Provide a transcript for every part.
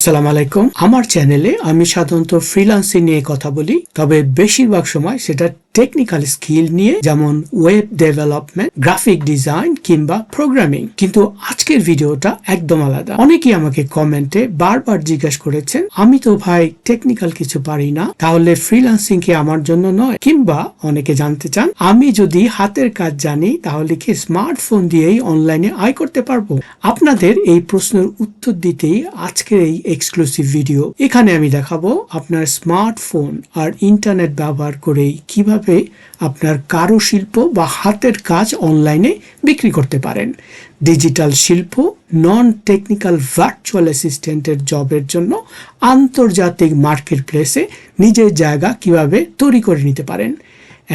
আসসালামু আলাইকুম। আমার চ্যানেলে আমি সাধারণত ফ্রিলান্সিং নিয়ে কথা বলি তবে বেশিরভাগ সময় সেটা টেকনিক্যাল স্কিল নিয়ে, যেমন ওয়েব ডেভেলপমেন্ট গ্রাফিক ডিজাইন কিংবা প্রোগ্রামিং কিন্তু আজকের ভিডিওটা একদম আলাদা। অনেকেই আমাকে কমেন্টে বারবার জিজ্ঞাসা করেছেন, আমি তো ভাই টেকনিক্যাল কিছু পারি না, তাহলে ফ্রিল্যান্সিং কি আমার জন্য নয়? কিংবা অনেকে জানতে চান, আমি যদি হাতের কাজ জানি, তাহলে কি স্মার্টফোন দিয়েই অনলাইনে আয় করতে পারব? আপনাদের এই প্রশ্নের উত্তর দিতেই আজকের এই এক্সক্লুসিভ ভিডিও এখানে আমি দেখাবো আপনার স্মার্টফোন আর ইন্টারনেট ব্যবহার করেই কীভাবে আপনার কারুশিল্প বা হাতের কাজ অনলাইনে বিক্রি করতে পারেন। ডিজিটাল শিল্প নন টেকনিক্যাল ভার্চুয়াল অ্যাসিস্ট্যান্টের জবের জন্য আন্তর্জাতিক মার্কেট প্লেসে নিজের জায়গা কীভাবে তৈরি করে নিতে পারেন।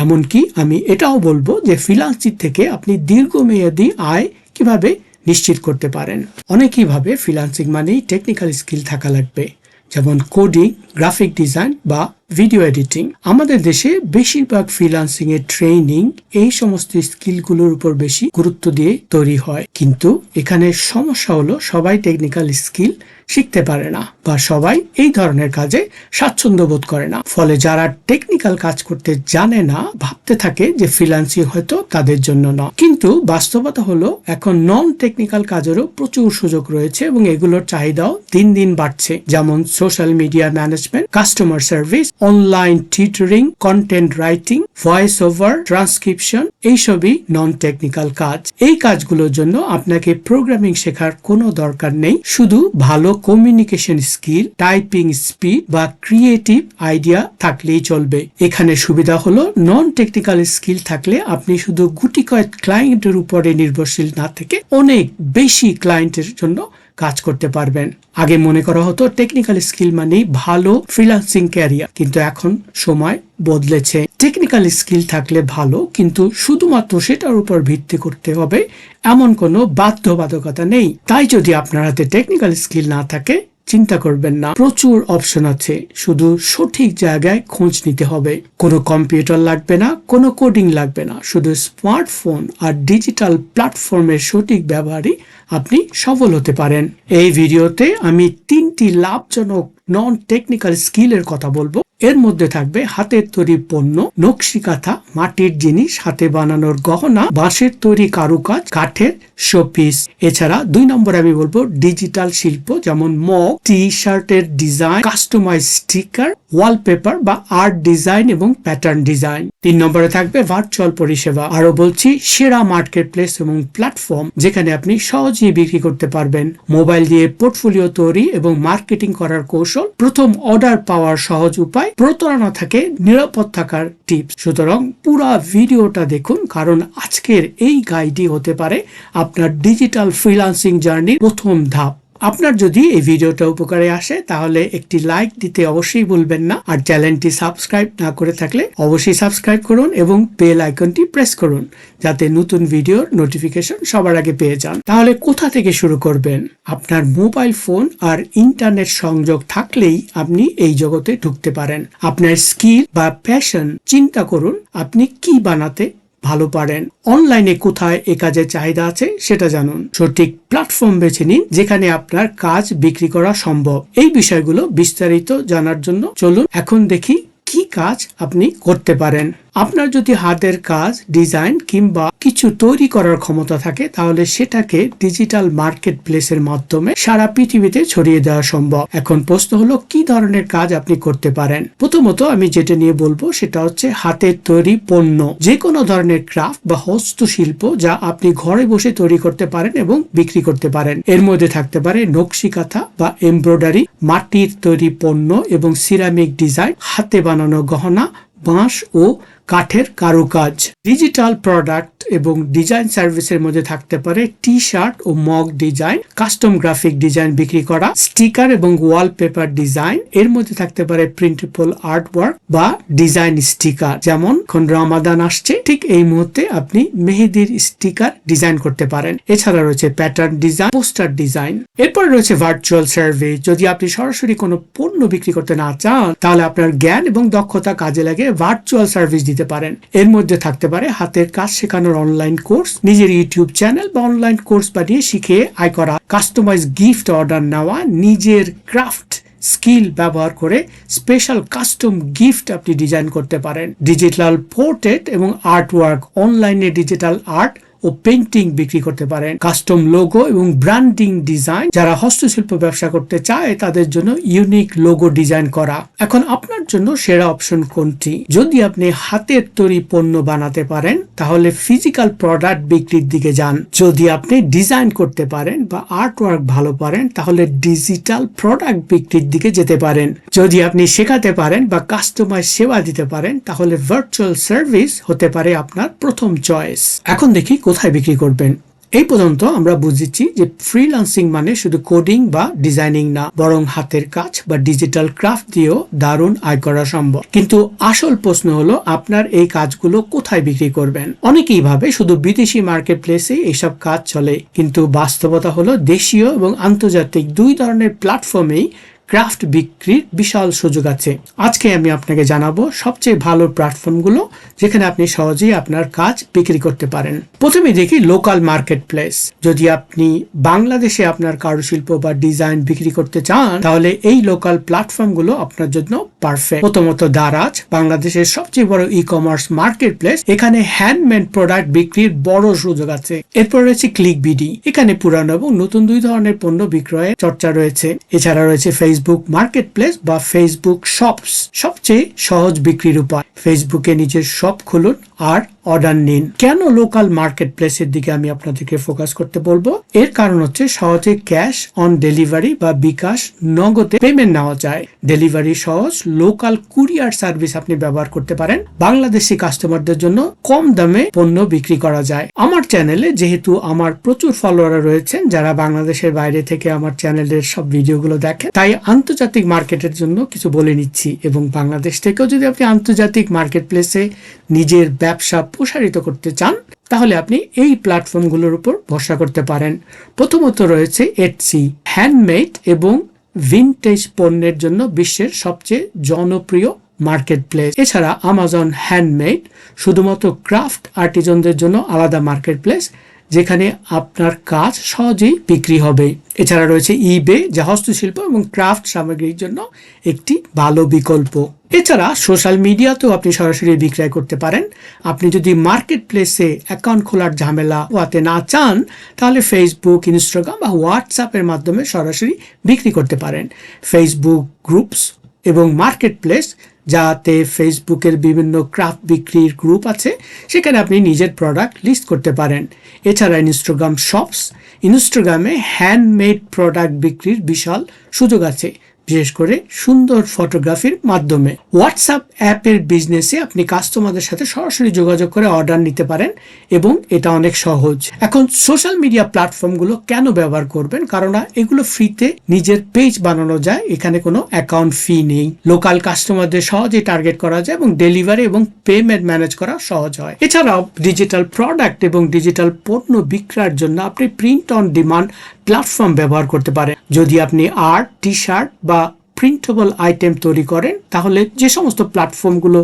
এমনকি আমি এটাও বলব যে ফ্রিলান্সিং থেকে আপনি দীর্ঘমেয়াদী আয় কীভাবে নিশ্চিত করতে পারেন। অনেকেই ভাবে ফ্রিলান্সিং মানেই টেকনিক্যাল স্কিল থাকা লাগবে, যেমন কোডিং গ্রাফিক ডিজাইন বা ভিডিও এডিটিং আমাদের দেশে বেশিরভাগ ফ্রিলান্সিং এর ট্রেনিং এই সমস্ত স্কিলগুলোর উপর বেশি গুরুত্ব দিয়ে তৈরি হয়। কিন্তু এখানে সমস্যা হলো সবাই টেকনিক্যাল স্কিল শিখতে পারে না বা সবাই এই ধরনের কাজে স্বাচ্ছন্দ্য বোধ করে না। ফলে যারা টেকনিক্যাল কাজ করতে জানে না, ভাবতে থাকে যে ফ্রিলান্সিং হয়তো তাদের জন্য না। কিন্তু বাস্তবতা হলো এখন নন টেকনিক্যাল কাজেরও প্রচুর সুযোগ রয়েছে এবং এগুলোর চাহিদাও দিন দিন বাড়ছে। যেমন social media management customer service online tutoring content writing voice over transcription এইসবই নন টেকনিক্যাল কাজ। এই কাজগুলোর জন্য আপনাকে প্রোগ্রামিং শেখার কোনো দরকার নেই। শুধু ভালো কমিউনিকেশন স্কিল টাইপিং স্পিড বা ক্রিয়েটিভ আইডিয়া থাকলেই চলবে। এখানে সুবিধা হলো নন টেকনিক্যাল স্কিল থাকলে আপনি শুধু গুটি কয়েক ক্লায়েন্টের উপরে নির্ভরশীল না থেকে অনেক বেশি ক্লায়েন্টের জন্য কাজ করতে পারবেন। আগে মনে করা হতো টেকনিক্যাল স্কিল মানেই ভালো ফ্রিলান্সিং ক্যারিয়ার কিন্তু এখন সময় বদলেছে। টেকনিক্যাল স্কিল থাকলে ভালো, কিন্তু শুধুমাত্র সেটার উপর ভিত্তি করতে হবে, এমন কোনো বাধ্যবাধকতা নেই। তাই যদি আপনার হাতে টেকনিক্যাল স্কিল না থাকে চিন্তা করবেন না, প্রচুর অপশন আছে। শুধু সঠিক জায়গায় খোঁজ নিতে হবে। কোনো কম্পিউটার লাগবে না, কোনো কোডিং লাগবে না। শুধু স্মার্টফোন আর ডিজিটাল প্ল্যাটফর্মের সঠিক ব্যবহারই আপনি সফল হতে পারেন। এই ভিডিওতে আমি তিনটি লাভজনক নন টেকনিক্যাল স্কিলের কথা বলব। এর মধ্যে থাকবে হাতের তৈরি পণ্য, নকশি কাঁথা, মাটির জিনিস, হাতে বানানোর গহনা, বাঁশের তৈরি কারুকাজ, কাঠের শোপিস। এছাড়া দুই নম্বর আমি বলব ডিজিটাল শিল্প, যেমন মগ টি শার্টের ডিজাইন, কাস্টমাইজ স্টিকার, ওয়ালপেপার বা আর্ট ডিজাইন এবং প্যাটার্ন ডিজাইন। তিন নম্বরে থাকবে ভার্চুয়াল পরিষেবা। আরও বলছি, সেরা মার্কেট প্লেস এবং প্ল্যাটফর্ম, যেখানে আপনি সহজেই বিক্রি করতে পারবেন। মোবাইল দিয়ে পোর্টফোলিও তৈরি এবং মার্কেটিং করার কৌশল, প্রথম অর্ডার পাওয়ার সহজ উপায় প্রতারণা থাকে, নিরাপদ থাকার টিপস সুতরাং পুরা ভিডিওটা দেখুন, কারণ আজকের এই গাইডই হতে পারে আপনার ডিজিটাল ফ্রিলান্সিং জার্নির প্রথম ধাপ। আপনার যদি এই ভিডিওটা উপকারে আসে, তাহলে একটি লাইক দিতে অবশ্যই ভুলবেন না। আর চ্যানেলটি সাবস্ক্রাইব না করে থাকলে অবশ্যই সাবস্ক্রাইব করুন এবং বেল আইকনটি প্রেস করুন, যাতে নতুন ভিডিওর নোটিফিকেশন সবার আগে পেয়ে যান। তাহলে কোথা থেকে শুরু করবেন? আপনার মোবাইল ফোন আর ইন্টারনেট সংযোগ থাকলেই আপনি এই জগতে ঢুকতে পারেন। আপনার স্কিল বা প্যাশন চিন্তা করুন, আপনি কি বানাতে ভালো পারেন। অনলাইনে কোথায় এ কাজের চাহিদা আছে সেটা জানুন। সঠিক প্ল্যাটফর্ম বেছে নিন যেখানে আপনার কাজ বিক্রি করা সম্ভব। এই বিষয়গুলো বিস্তারিত জানার জন্য চলুন এখন দেখি কি কাজ আপনি করতে পারেন। আপনার যদি হাতের কাজ, ডিজাইন কিংবা কিছু তৈরি করার ক্ষমতা থাকে, তাহলে সেটাকে ডিজিটাল মার্কেট প্লেসের মাধ্যমে সারা পৃথিবীতে ছড়িয়ে দেওয়া সম্ভব। এখন প্রশ্ন হলো, কি ধরনের কাজ আপনি করতে পারেন? প্রথমত আমি যেটা নিয়ে বলব, সেটা হচ্ছে হাতের তৈরি পণ্য। যে কোনো ধরনের ক্রাফট বা হস্তশিল্প যা আপনি ঘরে বসে তৈরি করতে পারেন এবং বিক্রি করতে পারেন। এর মধ্যে থাকতে পারে নকশি কাঁথা বা এমব্রয়ডারি, মাটির তৈরি পণ্য এবং সিরামিক ডিজাইন, হাতে বানানো গহনা বাঁশ ও কাঠের কারুকাজ। ডিজিটাল প্রোডাক্ট এবং ডিজাইন সার্ভিসের মধ্যে থাকতে পারে টি শার্ট ও mug design custom graphic design বিক্রি করা স্টিকার এবং ওয়ালপেপার ডিজাইন এর মধ্যে থাকতে পারে প্রিন্টেবল আর্ট ওয়ার্ক বা ডিজাইন স্টিকার যেমন, এখন রমাদান আসছে, ঠিক এই মুহূর্তে আপনি মেহেদির স্টিকার ডিজাইন করতে পারেন। এছাড়া রয়েছে প্যাটার্ন ডিজাইন পোস্টার ডিজাইন এরপর রয়েছে ভার্চুয়াল সার্ভে যদি আপনি সরাসরি কোনো পণ্য বিক্রি করতে না চান, তাহলে আপনার জ্ঞান এবং দক্ষতা কাজে লাগে ভার্চুয়াল সার্ভিস দিতে পারেন। এর মধ্যে থাকতে পারে হাতের কাজ শেখানোর অনলাইন কোর্স নিজের ইউটিউব চ্যানেল বা অনলাইন কোর্স বানিয়ে শিখে আয় করা কাস্টমাইজ গিফট অর্ডার নেওয়া, নিজের ক্রাফট স্কিল ব্যবহার করে স্পেশাল কাস্টম গিফট আপনি ডিজাইন করতে পারেন। ডিজিটাল পোর্ট্রেট এবং আর্ট ওয়ার্ক অনলাইনে ডিজিটাল আর্ট ও পেন্টিং বিক্রি করতে পারেন। কাস্টম লোগো এবং ব্র্যান্ডিং ডিজাইন যারা হস্তশিল্প ব্যবসা করতে চায়, তাদের জন্য ইউনিক লোগো ডিজাইন করা। এখন আপনার জন্য সেরা অপশন কোনটি? যদি আপনি হাতের তৈরি পণ্য বানাতে পারেন, তাহলে ফিজিক্যাল প্রোডাক্ট বিক্রির দিকে যান। যদি আপনি ডিজাইন করতে পারেন বা আর্ট ওয়ার্ক ভালো পারেন, তাহলে ডিজিটাল প্রোডাক্ট বিক্রির দিকে যেতে পারেন। যদি আপনি শেখাতে পারেন বা কাস্টমাইজ সেবা দিতে পারেন, তাহলে ভার্চুয়াল সার্ভিস হতে পারে আপনার প্রথম চয়েস এখন দেখি কোথায় বিক্রি করবেন? এই পর্যন্ত আমরা বুঝেছি যে ফ্রিলান্সিং মানে শুধু কোডিং বা ডিজাইনিং না, বরং হাতের কাজ বা ডিজিটাল ক্রাফট দিয়েও দারুণ আয় করা সম্ভব। কিন্তু আসল প্রশ্ন হলো, আপনার এই কাজগুলো কোথায় বিক্রি করবেন? অনেকেই ভাবে শুধু বিদেশি মার্কেট প্লেসে এইসব কাজ চলে, কিন্তু বাস্তবতা হলো দেশীয় এবং আন্তর্জাতিক দুই ধরনের প্ল্যাটফর্মেই ক্রাফট বিক্রির বিশাল সুযোগ আছে। আজকে আমি আপনাকে জানাব সবচেয়ে ভালো প্ল্যাটফর্মগুলো যেখানে আপনি সহজেই আপনার কাজ বিক্রি করতে পারেন। প্রথমে দেখি লোকাল মার্কেট প্লেস যদি আপনি বাংলাদেশে আপনার কারুশিল্প বা ডিজাইন বিক্রি করতে চান, তাহলে এই লোকাল প্ল্যাটফর্মগুলো আপনার জন্য পারফেক্ট প্রথমত দারাজ, বাংলাদেশের সবচেয়ে বড় ই কমার্স মার্কেট প্লেস এখানে হ্যান্ডমেড প্রোডাক্ট বিক্রির বড় সুযোগ আছে। এরপর রয়েছে ক্লিক বিডি এখানে পুরানো এবং নতুন দুই ধরনের পণ্য বিক্রয়ের চর্চা রয়েছে। এছাড়া রয়েছে ফেসবুক মার্কেট প্লেস বা ফেসবুক শপস সবচেয়ে সহজ বিক্রির উপায়। ফেসবুকে নিজের শপ খুলুন আর অর্ডার নিন। কেন লোকাল মার্কেট প্লেসের দিকে আমি আপনাদেরকে ফোকাস করতে বলব? এর কারণ হচ্ছে সহজে ক্যাশ অন ডেলিভারি বা বিকাশ নগদে পেমেন্ট নেওয়া যায়। ডেলিভারি সহজ, লোকাল কুরিয়ার সার্ভিস আপনি ব্যবহার করতে পারেন। বাংলাদেশি কাস্টমারদের জন্য কম দামে পণ্য বিক্রি করা যায়। আমার চ্যানেলে যেহেতু আমার প্রচুর ফলোয়ার রয়েছেন, যারা বাংলাদেশের বাইরে থেকে আমার চ্যানেলের সব ভিডিওগুলো দেখেন, তাই আন্তর্জাতিক মার্কেটের জন্য কিছু বলে নিচ্ছি। এবং বাংলাদেশ থেকেও যদি আপনি আন্তর্জাতিক মার্কেট প্লেসে নিজের ব্যবসা প্রসারিত করতে চান, তাহলে আপনি এই প্ল্যাটফর্মগুলোর উপর ভরসা করতে পারেন। প্রথমত রয়েছে এটসি হ্যান্ডমেড এবং ভিনটেজ পণ্যের জন্য বিশ্বের সবচেয়ে জনপ্রিয় মার্কেট প্লেস এছাড়া আমাজন হ্যান্ডমেড শুধুমাত্র ক্রাফট আর্টিজনদের জন্য আলাদা মার্কেট প্লেস যেখানে আপনার কাজ সহজেই বিক্রি হবে। এছাড়া রয়েছে ইবে যা হস্তশিল্প এবং ক্রাফট সামগ্রীর জন্য একটি ভালো বিকল্প। এছাড়া সোশ্যাল মিডিয়াতেও আপনি সরাসরি বিক্রয় করতে পারেন। আপনি যদি মার্কেট প্লেসে অ্যাকাউন্ট খোলার ঝামেলা হওয়াতে না চান, তাহলে ফেসবুক ইনস্টাগ্রাম বা হোয়াটসঅ্যাপের মাধ্যমে সরাসরি বিক্রি করতে পারেন। ফেসবুক গ্রুপস এবং মার্কেট প্লেস যাতে ফেসবুকের বিভিন্ন ক্রাফট বিক্রির গ্রুপ আছে, সেখানে আপনি নিজের প্রোডাক্ট লিস্ট করতে পারেন। এছাড়া ইনস্টাগ্রাম শপস ইনস্টাগ্রামে হ্যান্ডমেড প্রোডাক্ট বিক্রির বিশাল সুযোগ আছে। বিশেষ করে সুন্দর ফটোগ্রাফির মাধ্যমে। হোয়াটসঅ্যাপ অ্যাপের বিজনেসে আপনি কাস্টমারদের সাথে সরাসরি যোগাযোগ করে অর্ডার নিতে পারেন এবং এটা অনেক সহজ। এখন সোশ্যাল মিডিয়া প্ল্যাটফর্মগুলো কেন ব্যবহার করবেন? কারণ এগুলো ফ্রিতে নিজের পেজ বানানো যায়, এখানে কোনো অ্যাকাউন্ট ফি নেই। লোকাল কাস্টমারদের সহজে টার্গেট করা যায় এবং ডেলিভারি এবং পেমেন্ট ম্যানেজ করা সহজ হয়। এছাড়াও ডিজিটাল প্রোডাক্ট এবং ডিজিটাল পণ্য বিক্রয়ের জন্য আপনি প্রিন্ট অন ডিমান্ড প্ল্যাটফর্ম ব্যবহার করতে পারেন। যদি আপনি আর্ট টি শার্ট বা প্রিন্টেবল আইটেম তৈরি করেন, তাহলে যে সমস্ত প্ল্যাটফর্মগুলো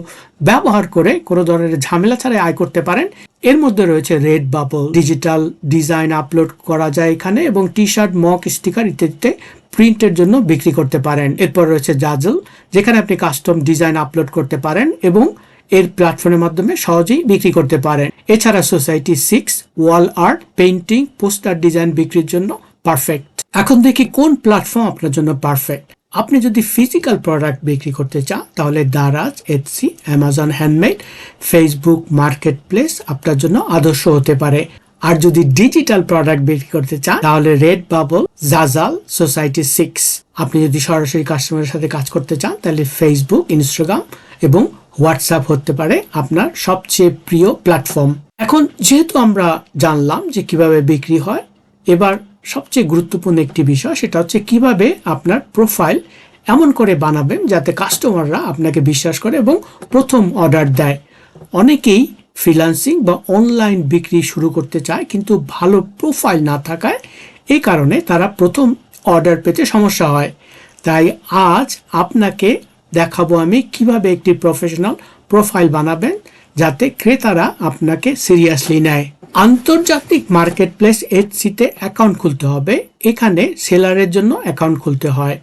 ব্যবহার করে কোনো ধরনের ঝামেলা ছাড়াই আয় করতে পারেন। এর মধ্যে রয়েছে Redbubble digital design upload করা যায় এখানে এবং টি শার্ট মক স্টিকার ইত্যাদিতে প্রিন্টের জন্য বিক্রি করতে পারেন। এরপর রয়েছে জাজল যেখানে আপনি কাস্টম ডিজাইন আপলোড করতে পারেন এবং এর প্ল্যাটফর্মের মাধ্যমে সহজেই বিক্রি করতে পারেন। এছাড়া society six wall art painting poster design বিক্রির জন্য পারফেক্ট এখন দেখি কোন প্ল্যাটফর্ম আপনার জন্য পারফেক্ট আপনি যদি ফিজিক্যাল প্রোডাক্ট বিক্রি করতে চান, তাহলে Daraz Etsy Amazon handmade Facebook market place আপনার জন্য আদর্শ হতে পারে। আর যদি ডিজিটাল প্রোডাক্ট বিক্রি করতে চান, তাহলে Redbubble Zazzle society six আপনি যদি সরাসরি কাস্টমারের সাথে কাজ করতে চান, তাহলে ফেসবুক ইনস্টাগ্রাম এবং হোয়াটসঅ্যাপ হতে পারে আপনার সবচেয়ে প্রিয় প্ল্যাটফর্ম এখন যেহেতু আমরা জানলাম যে কীভাবে বিক্রি হয়, এবার সবচেয়ে গুরুত্বপূর্ণ একটি বিষয়, সেটা হচ্ছে কীভাবে আপনার প্রোফাইল এমন করে বানাবেন যাতে কাস্টমাররা আপনাকে বিশ্বাস করে এবং প্রথম অর্ডার দেয়। অনেকেই ফ্রিলান্সিং বা অনলাইন বিক্রি শুরু করতে চায় কিন্তু ভালো প্রোফাইল না থাকায় এই কারণে তারা প্রথম অর্ডার পেতে সমস্যা হয়। তাই আজ আপনাকে দেখাবো আমি কীভাবে একটি প্রফেশনাল প্রোফাইল বানাবেন যাতে ক্রেতারা আপনাকে সিরিয়াসলি নেয়। আন্তর্জাতিক মার্কেট প্লেস এইচসিতে অ্যাকাউন্ট খুলতে হবে। এখানে সেলারের জন্য অ্যাকাউন্ট খুলতে হয়।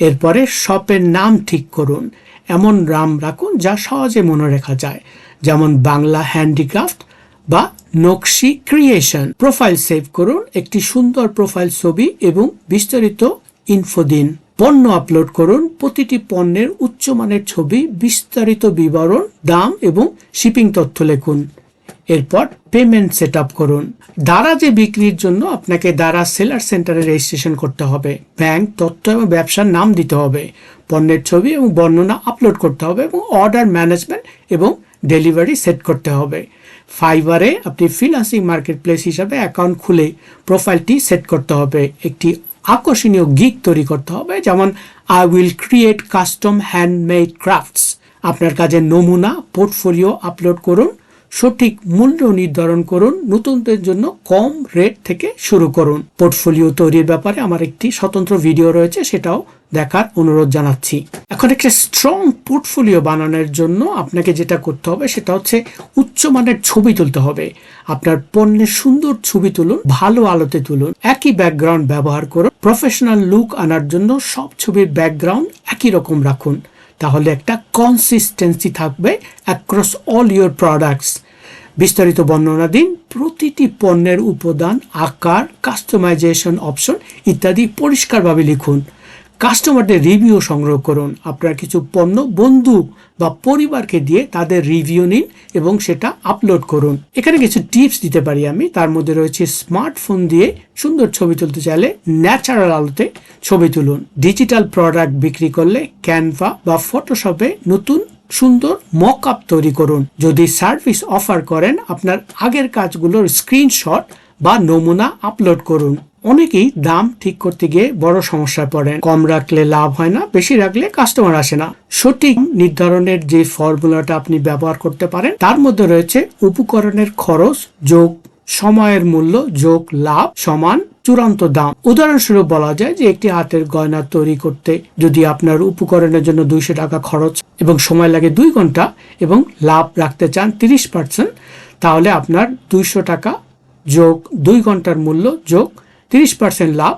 এরপরে শপের নাম ঠিক করুন। এমন নাম রাখুন যা সহজে মনে রাখা যায়। যেমন বাংলা হ্যান্ডিক্রাফট বা নকশি ক্রিয়েশন প্রোফাইল সেভ করুন। একটি সুন্দর প্রোফাইল ছবি এবং বিস্তারিত ইনফো দিন। পণ্য আপলোড করুন, প্রতিটি পণ্যের উচ্চমানের ছবি, বিস্তারিত বিবরণ, দাম এবং শিপিং তথ্য লিখুন। এরপর পেমেন্ট সেট আপ করুন দারাজে বিক্রির জন্য আপনাকে দ্বারা সেলার সেন্টারে রেজিস্ট্রেশন করতে হবে ব্যাংক তথ্য এবং ব্যবসার নাম দিতে হবে, পণ্যের ছবি এবং বর্ণনা আপলোড করতে হবে এবং অর্ডার ম্যানেজমেন্ট এবং ডেলিভারি সেট করতে হবে। ফাইবারে আপনি ফ্রিলান্সিং মার্কেট প্লেস হিসাবে অ্যাকাউন্ট খুলে প্রোফাইলটি সেট করতে হবে। একটি আকর্ষণীয় গিক তৈরি করতে হবে, যেমন I will create custom handmade crafts আপনার কাজের নমুনা পোর্টফোলিও আপলোড করুন সঠিক মূল্য নির্ধারণ করুন, নতুনদের জন্য কম রেট থেকে শুরু করুন। পোর্টফোলিও তৈরির ব্যাপারে আমার একটি স্বতন্ত্র ভিডিও রয়েছে, সেটাও দেখার অনুরোধ জানাচ্ছি। এখন একটা স্ট্রং পোর্টফোলিও বানানোর জন্য আপনাকে যেটা করতে হবে, সেটা হচ্ছে উচ্চমানের ছবি তুলতে হবে। আপনার পণ্যের সুন্দর ছবি তুলুন, ভালো আলোতে তুলুন, একই ব্যাকগ্রাউন্ড ব্যবহার করুন প্রফেশনাল লুক আনার জন্য সব ছবির ব্যাকগ্রাউন্ড একই রকম রাখুন। তাহলে একটা কনসিস্টেন্সি থাকবে অ্যাক্রস অল ইউর প্রোডাক্টস বিস্তারিত বর্ণনা দিন, প্রতিটি পণ্যের উপাদান, আকার কাস্টমাইজেশন অপশন ইত্যাদি পরিষ্কারভাবে লিখুন। কাস্টমারদের রিভিউ সংগ্রহ করুন। আপনার কিছু পণ্য বন্ধু বা পরিবারকে দিয়ে তাদের রিভিউ নিন এবং সেটা আপলোড করুন। এখানে কিছু টিপস দিতে পারি আমি। তার মধ্যে রয়েছে স্মার্টফোন দিয়ে সুন্দর ছবি তুলতে চাইলে ন্যাচারাল আলোতে ছবি তুলুন। ডিজিটাল প্রোডাক্ট বিক্রি করলে ক্যানভা বা ফটোশপে নতুন, সুন্দর মক আপ তৈরি করুন। যদি সার্ভিস অফার করেন, আপনার আগের কাজগুলোর স্ক্রিনশট বা নমুনা আপলোড করুন। অনেকেই দাম ঠিক করতে গিয়ে বড় সমস্যায় পড়েন। কম রাখলে লাভ হয় না, বেশি রাখলে কাস্টমার আসে না। সঠিক নির্ধারণের যে ফর্মুলাটা আপনি ব্যবহার করতে পারেন, তার মধ্যে রয়েছে উপকরণের খরচ যোগ সময়ের মূল্য যোগ লাভ সমান চূড়ান্ত দাম। উদাহরণস্বরূপ বলা যায় যে একটি হাতের গয়না তৈরি করতে যদি আপনার উপকরণের জন্য দুইশো টাকা খরচ এবং সময় লাগে দুই ঘণ্টা এবং লাভ রাখতে চান তিরিশ পার্সেন্ট, তাহলে আপনার দুইশো টাকা যোগ দুই ঘণ্টার মূল্য যোগ তিরিশ পার্সেন্ট লাভ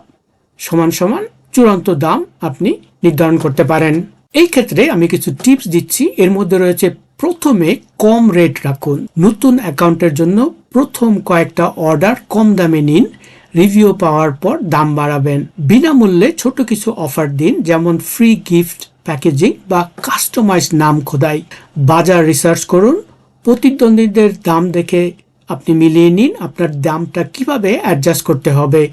সমান সমান চূড়ান্ত দাম আপনি নির্ধারণ করতে পারেন। এই ক্ষেত্রে আমি কিছু টিপস দিচ্ছি। এর মধ্যে রয়েছে, প্রথমে কম রেট রাখুন। নতুন অ্যাকাউন্টের জন্য প্রথম কয়েকটা অর্ডার কম দামে নিন। রিভিউ পাওয়ার পর দাম বাড়াবেন। বিনামূল্যে ছোট কিছু অফার দিন, যেমন ফ্রি গিফট প্যাকেজিং বা কাস্টমাইজ নাম খোদাই। বাজার রিসার্চ করুন। প্রতিদ্বন্দ্বীদের দাম দেখে আপনি মিলিয়ে নিন আপনার দামটা কীভাবে অ্যাডজাস্ট করতে হবে।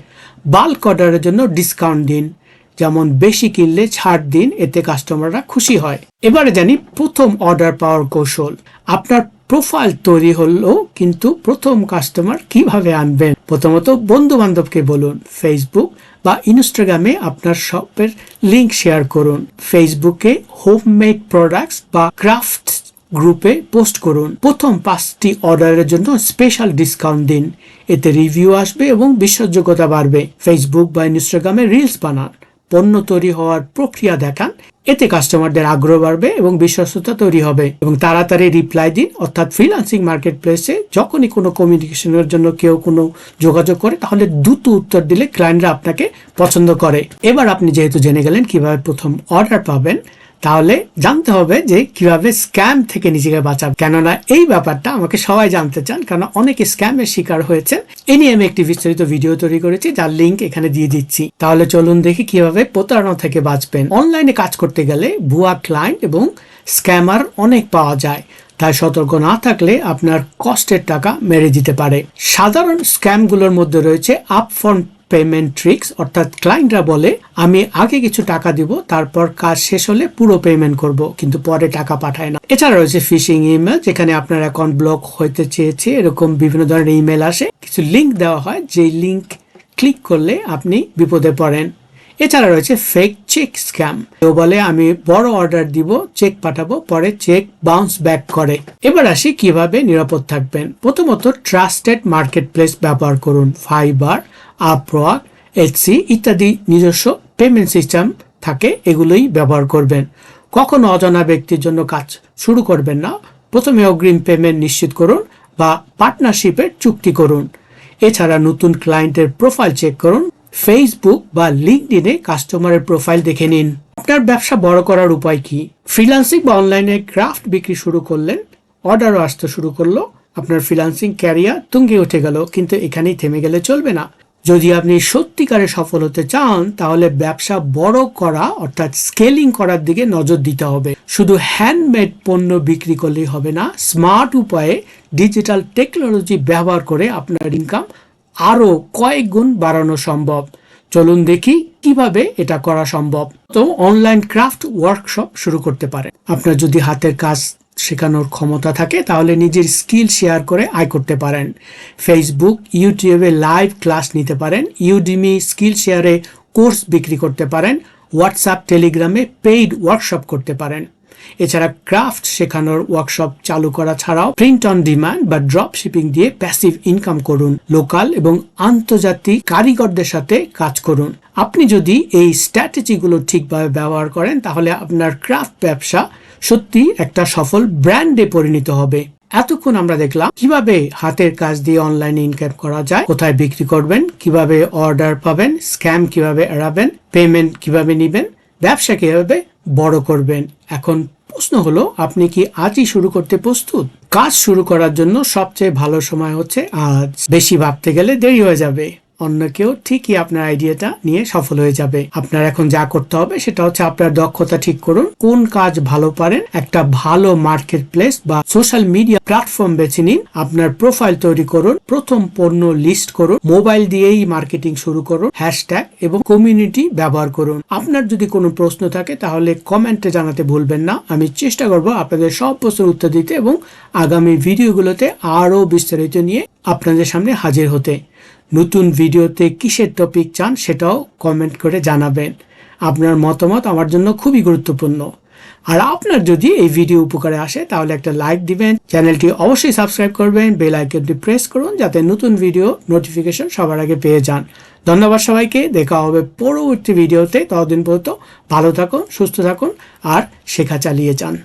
বাল্ক অর্ডারের জন্য ডিসকাউন্ট দিন। যেমন বেশি কিনলে ছাড় দিন, এতে কাস্টমাররা খুশি হয়। এবারে জানি প্রথম অর্ডার পাওয়ার কৌশল। আপনার প্রোফাইল তৈরি হলো কিন্তু প্রথম কাস্টমার কীভাবে আনবেন? প্রথমত বন্ধু বান্ধবকে বলুন ফেসবুক বা ইনস্টাগ্রামে আপনার শপের লিংক শেয়ার করুন। ফেসবুকে হোমমেড প্রোডাক্টস বা ক্রাফট গ্রুপে পোস্ট করুন। প্রথম পাঁচটি অর্ডারের জন্য স্পেশাল ডিসকাউন্ট দিন। এতে রিভিউ আসবে এবং বিশ্বাসযোগ্যতা বাড়বে। ফেসবুক বা ইনস্টাগ্রামে রিলস বানান। পণ্য তৈরি হওয়ার প্রক্রিয়া দেখান। এতে কাস্টমারদের আগ্রহ বাড়বে এবং বিশ্বস্ততা তৈরি হবে। এবং তাড়াতাড়ি রিপ্লাই দিন। অর্থাৎ ফ্রিলান্সিং মার্কেট প্লেসে যখনই কোনো কমিউনিকেশনের জন্য কেউ কোনো যোগাযোগ করে, তাহলে দ্রুত উত্তর দিলে ক্লায়েন্টরা আপনাকে পছন্দ করে। এবার আপনি যেহেতু জেনে গেলেন কীভাবে প্রথম অর্ডার পাবেন তাহলে জানতে হবে যে কীভাবে স্ক্যাম থেকে নিজেকে বাঁচাবে। কেননা এই ব্যাপারটা আমাকে সবাই জানতে চান, কারণ অনেকে স্ক্যামের শিকার হয়েছে এ নিয়ে আমি একটি বিস্তারিত ভিডিও তৈরি করেছি, যার লিঙ্ক এখানে দিয়ে দিচ্ছি। তাহলে চলুন দেখি কীভাবে প্রতারণা থেকে বাঁচবেন। অনলাইনে কাজ করতে গেলে ভুয়া ক্লায়েন্ট এবং স্ক্যামার অনেক পাওয়া যায়। তাই সতর্ক না থাকলে আপনার কষ্টের টাকা মেরে দিতে পারে। সাধারণ স্ক্যামগুলোর মধ্যে রয়েছে আপফ্রন্ট পেমেন্ট ট্রিক্স অর্থাৎ ক্লায়েন্টরা বলে, আমি আগে কিছু টাকা দিব, তারপর কাজ শেষ হলে পুরো পেমেন্ট করব, কিন্তু পরে টাকা পাঠায় না। এছাড়া রয়েছে ফিশিং ইমেল যেখানে আপনার অ্যাকাউন্ট ব্লক হইতে চেয়েছে, এরকম বিভিন্ন ধরনের ইমেল আসে। কিছু লিঙ্ক দেওয়া হয়, যেই লিঙ্ক ক্লিক করলে আপনি বিপদে পড়েন। এছাড়া রয়েছে ফেক চেক স্ক্যাম কেউ বলে, আমি বড় অর্ডার দিব চেক পাঠাবো, পরে চেক বাউন্স ব্যাক করে। এবার আসি কীভাবে নিরাপদ থাকবেন। প্রথমত ট্রাস্টেড মার্কেট প্লেস ব্যবহার করুন ফাইবার আপওয়ার্ক এলসি ইত্যাদি নিজস্ব পেমেন্ট সিস্টেম থাকে, এগুলোই ব্যবহার করবেন। কখনো অজানা ব্যক্তির জন্য কাজ শুরু করবেন না। প্রথমে অগ্রিম পেমেন্ট নিশ্চিত করুন বা পার্টনারশিপের চুক্তি করুন। এছাড়া নতুন ক্লায়েন্টের প্রোফাইল চেক করুন। ফেসবুক বা লিঙ্কডিনে কাস্টমারের প্রোফাইল দেখে নিন। আপনার ব্যবসা বড় করার উপায় কি? ফ্রিল্যান্সিং বা অনলাইনে ক্রাফট বিক্রি শুরু করলেন, অর্ডারও আসতে শুরু করল। আপনার ফ্রিল্যান্সিং ক্যারিয়ার তুঙ্গে উঠে গেল, কিন্তু এখানেই থেমে গেলে চলবে না। যদি আপনি সত্যিকারে সফল হতে চান, তাহলে ব্যবসা বড় করা, অর্থাৎ স্কেলিং করার দিকে নজর দিতে হবে। শুধু হ্যান্ডমেড পণ্য বিক্রি করলেই হবে না স্মার্ট উপায়ে ডিজিটাল টেকনোলজি ব্যবহার করে আপনার ইনকাম আরও কয়েক গুণ বাড়ানো সম্ভব। চলুন দেখি কীভাবে এটা করা সম্ভব। তো অনলাইন ক্রাফট ওয়ার্কশপ শুরু করতে পারে আপনার যদি হাতের কাজ শেখানোর ক্ষমতা থাকে, তাহলে নিজের স্কিল শেয়ার করে আয় করতে পারেন। ফেসবুক ইউটিউবে লাইভ ক্লাস নিতে পারেন ইউডিমি স্কিল শেয়ারে কোর্স বিক্রি করতে পারেন হোয়াটসঅ্যাপ টেলিগ্রামে পেইড ওয়ার্কশপ করতে পারেন। এছাড়া ক্রাফট শেখানোর ওয়ার্কশপ চালু করা ছাড়াও প্রিন্ট অন ডিমান্ড বা ড্রপ শিপিং দিয়ে প্যাসিভ ইনকাম করুন। লোকাল এবং আন্তর্জাতিক কারিগরদের সাথে কাজ করুন। আপনি যদি এই স্ট্র্যাটেজিগুলো ঠিকভাবে ব্যবহার করেন, তাহলে আপনার ক্রাফট ব্যবসা সত্যি একটা সফল ব্র্যান্ডে পরিণত হবে। এতক্ষণ আমরা দেখলাম কীভাবে হাতের কাজ দিয়ে অনলাইনে ইনকাম করা যায়, কোথায় বিক্রি করবেন, কীভাবে অর্ডার পাবেন, স্ক্যাম কীভাবে এড়াবেন পেমেন্ট কীভাবে নেবেন, ব্যবসা কীভাবে বড় করবেন। এখন প্রশ্ন হলো, আপনি কি আজই শুরু করতে প্রস্তুত? কাজ শুরু করার জন্য সবচেয়ে ভালো সময় হচ্ছে আজ। বেশি ভাবতে গেলে দেরি হয়ে যাবে। অন্য কেউ ঠিকই আপনার আইডিয়াটা নিয়ে সফল হয়ে যাবে। আপনার এখন যা করতে হবে সেটা হচ্ছে আপনার দক্ষতা ঠিক করুন, কোন কাজ ভালো পারেন, একটা ভালো মার্কেট প্লেস বা সোশ্যাল মিডিয়া প্ল্যাটফর্ম বেছে নিন, আপনার প্রোফাইল তৈরি করুন, প্রথম পণ্য লিস্ট করুন মোবাইল দিয়েই মার্কেটিং শুরু করুন হ্যাশট্যাগ এবং কমিউনিটি ব্যবহার করুন। আপনার যদি কোনো প্রশ্ন থাকে তাহলে কমেন্টে জানাতে ভুলবেন না। আমি চেষ্টা করব আপনাদের সব প্রশ্নের উত্তর দিতে এবং আগামী ভিডিওগুলোতে আরও বিস্তারিত নিয়ে আপনাদের সামনে হাজির হতে। নতুন ভিডিওতে কিসের টপিক চান সেটাও কমেন্ট করে জানাবেন। আপনার মতামত আমার জন্য খুবই গুরুত্বপূর্ণ। আর আপনার যদি এই ভিডিও উপকারে আসে, তাহলে একটা লাইক দিবেন। চ্যানেলটি অবশ্যই সাবস্ক্রাইব করবেন। বেল আইকনটি প্রেস করুন, যাতে নতুন ভিডিও নোটিফিকেশন সবার আগে পেয়ে যান। ধন্যবাদ সবাইকে। দেখা হবে পরবর্তী ভিডিওতে ততদিন পর্যন্ত ভালো থাকুন, সুস্থ থাকুন, আর শেখা চালিয়ে যান।